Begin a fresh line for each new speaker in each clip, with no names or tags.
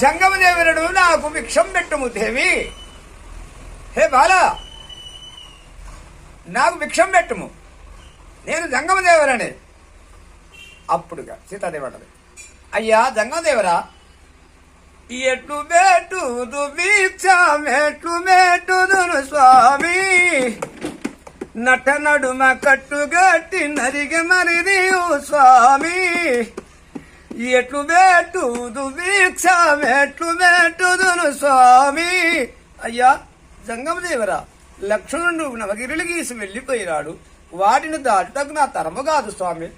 జంగమదేవనుడు నాకు భిక్షం పెట్టుము దేవి. హే బాల నాకు భిక్షం పెట్టుము. నేను జంగమదేవరని. అప్పుడుగా సీతాదేవటది అయ్యా జంగమదేవరా ఎటు మేటు దుభిక్ష మెట్లు స్వామి. నట నడుమ కట్టుగట్టి నరిగి మరిది స్వామి. ఎట్లు బేటు దుభిక్ష మెట్లు మెట్టుదును స్వామి. అయ్యా జంగమదేవరా లక్ష్మణుడు నవగిరిలు గీసి వెళ్ళిపోయినాడు. వాటిని దాటుటకు నా తరము కాదు స్వామి.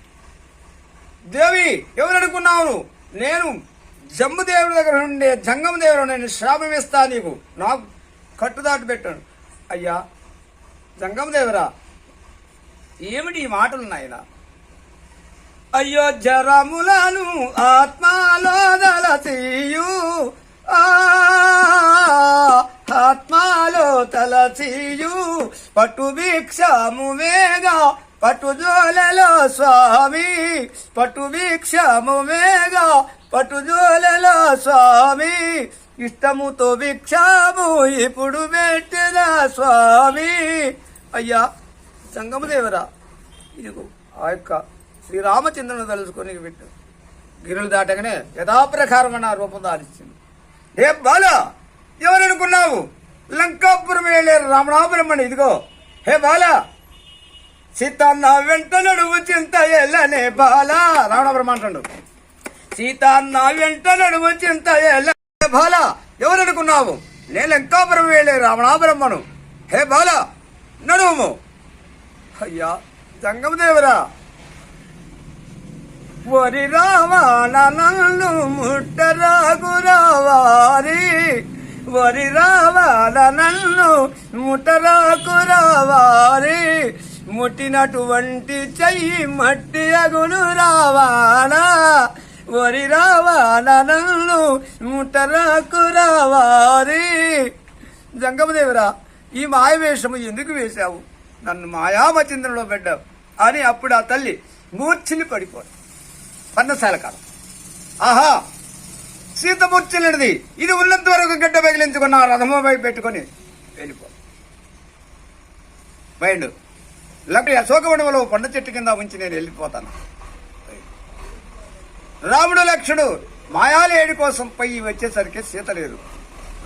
దేవి ఎవరు అనుకున్నావు నేను జమ్ముదేవుడి దగ్గర ఉండే జంగమదేవుడు నేను శాపం ఇస్తా నీకు. నాకు కట్టుదాటు పెట్టాను. అయ్యా జంగమదేవరా ఏమిటి ఈ మాటలు నాయనా? అయ్యో జరములను ఆత్మలో దలతీయు ఆత్మలో తలచీయు. పట్టు భిక్షము వేగా పట్టు జోలలో స్వామి. పట్టు భిక్షము వేగా పట్టు జోలలో స్వామి. ఇష్టముతో భిక్షము ఇప్పుడు పెట్టిన స్వామి. అయ్యా సంగమదేవరా ఇదిగో ఆ యొక్క శ్రీరామచంద్రుని తలుచుకొని పెట్టు గిరులు దాటగానే యథాప్రకారంగా నా రూపం దాల్చింది ఏ బాల ఎవరనుకున్నావు? లంకాపురం వెళ్ళారు రామనాపురం ఇదిగో. హే బాల సీతన్న వెంట నడువు చింత ఎల్లనే బాల. రావణాపురం అంటాడు. సీతన్న వెంట నడువు చింత ఎల్లనే బాల. ఎవరనుకున్నావు? నేను లంకాపురం వెళ్ళే రావణాపురం హే బాల నడుము అయ్యా జంగమదేవరా వరి రావాల నన్ను ముట్టరాకు వరి రావాల నన్ను ముట్టరాకు ముట్టినటువంటి చెయ్యి మట్టి అగును రావాలా. వరి రావాల నన్ను ముట్టరాకు రావాలి జంగమదేవరా ఈ మాయవేషము ఎందుకు వేశావు? నన్ను మాయామచింద్రంలో పెట్టావు. అని అప్పుడు ఆ తల్లి మూర్ఛిని పడిపోతుంది. పన్నసాల కాలం ఆహా సీత మూర్ఛినది ఇది ఉన్నంత వరకు గడ్డ పగిలించుకున్న ఆ రథముపై పెట్టుకొని వెళ్ళిపో. మైండ్ లేకపోతే అశోకవనంలో పండ చెట్టు కింద ఉంచి నేను వెళ్ళిపోతాను. రాముడు లక్షుడు మాయాలేడి కోసం పై వచ్చేసరికి సీత లేదు.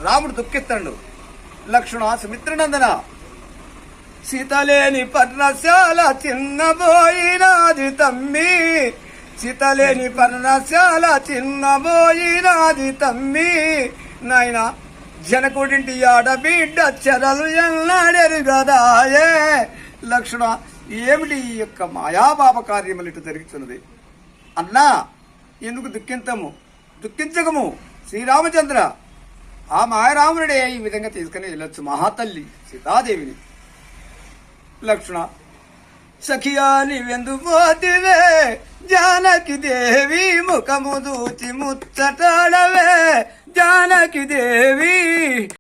రాముడు దుఃఖిస్తాడు. లక్ష్మణ సుమిత్రనందన సీతలేని పర్ణశాల చిన్నబోయినాది తమ్మి సీతలేని పర్ణశాల చిన్నబోయినాది తమ్మి. నాయన జనకుడింటి ఆడబిడ్డ చెరలు ఎన్నాడెరు గదాయే లక్ష్మణ ఏమిటి ఈ యొక్క మాయాపాప కార్యములు ఇటు జరుగుతున్నది? అన్నా ఎందుకు దుఃఖింతము? దుఃఖించకము శ్రీరామచంద్ర. ఆ మాయరాముడే ఈ విధంగా తీసుకుని వెళ్ళొచ్చు మహాతల్లి సీతాదేవిని. లక్ష్మణ సఖియాని వెందు పోతివే జానకి దేవి ముఖము దూచి ముచ్చటాడవే. జానకి దేవి